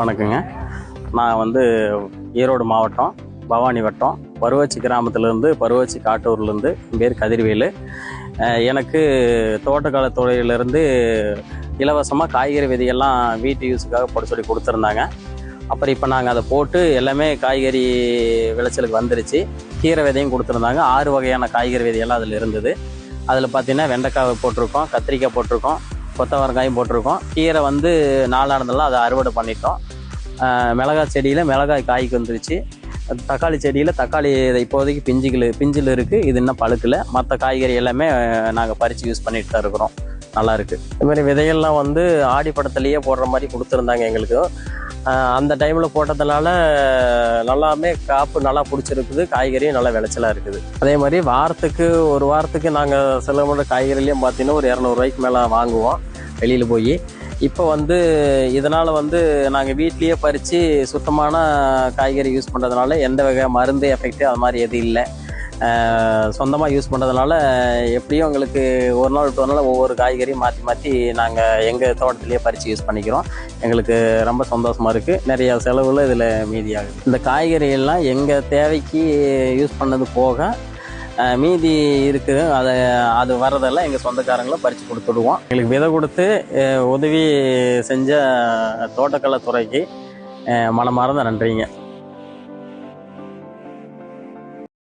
வணக்கங்க. நான் வந்து ஈரோடு மாவட்டம் பவானி வட்டம் பருவச்சி கிராமத்துலேருந்து பருவச்சி காட்டூர்லேருந்து என் பேர் கதிர்வேலு. எனக்கு தோட்டக்கலை துறையிலேருந்து இலவசமாக காய்கறி விதையெல்லாம் வீட்டு யூஸுக்காக போட சொல்லி கொடுத்துருந்தாங்க. அப்புறம் இப்போ நாங்கள் அதை போட்டு எல்லாமே காய்கறி விளைச்சலுக்கு வந்துருச்சு. கீரை விதையும் கொடுத்துருந்தாங்க. ஆறு வகையான காய்கறி விதையெல்லாம் அதில் இருந்தது. அதில் பார்த்தீங்கன்னா வெண்டைக்காய் போட்டிருக்கோம் கத்திரிக்காய் போட்டிருக்கோம் கொத்தவரங்காயும் போட்டிருக்கோம். கீரை வந்து நாளானதெல்லாம் அதை அறுவடை பண்ணிட்டோம். மிளகாய் செடியில் மிளகாய் காய்க்கு வந்துருச்சு. தக்காளி செடியில் தக்காளி இப்போதைக்கு பிஞ்சுகள் பிஞ்சில் இருக்குது இது இன்னும் பழுக்கல. மற்ற காய்கறி எல்லாமே நாங்கள் பறித்து யூஸ் பண்ணிட்டு தான் இருக்கிறோம். நல்லா இதுமாதிரி விதைகள்லாம் வந்து ஆடி படத்துலேயே போடுற மாதிரி கொடுத்துருந்தாங்க எங்களுக்கு. அந்த டைமில் போட்டதுனால நல்லாமே காப்பு நல்லா பிடிச்சிருக்குது. காய்கறியும் நல்லா விளைச்சலாக இருக்குது. அதே மாதிரி வாரத்துக்கு ஒரு வாரத்துக்கு நாங்கள் சில முறை காய்கறிலையும் பார்த்தீங்கன்னா ஒரு இரநூறுவாய்க்கு மேலே வாங்குவோம். வெளியில் போய். இப்போ வந்து இதனால் வந்து நாங்கள் வீட்லேயே பறித்து சுத்தமான காய்கறி யூஸ் பண்ணுறதுனால எந்த வகை மருந்து எஃபெக்ட் அது மாதிரி எதுவும் இல்லை. சொந்தமாக யூஸ் பண்ணுறதுனால எப்படியும் எங்களுக்கு ஒரு நாள் விட்டு ஒரு நாள் ஒவ்வொரு காய்கறியும் மாற்றி மாற்றி நாங்கள் எங்கள் தோட்டத்திலேயே பறித்து யூஸ் பண்ணிக்கிறோம். எங்களுக்கு ரொம்ப சந்தோஷமாக இருக்குது நிறையா செலவுகளும் இதில் மீதியாகுது. இந்த காய்கறிகள்லாம் எங்கள் தேவைக்கு யூஸ் பண்ணது போக மீதி இருக்குது அதை அது வர்றதெல்லாம் எங்கள் சொந்தக்காரங்களும் பறித்து கொடுத்துடுவோம். எங்களுக்கு விதை கொடுத்து உதவி செஞ்ச தோட்டக்கலைத்துறைக்கு மனமார்ந்த நன்றிங்க.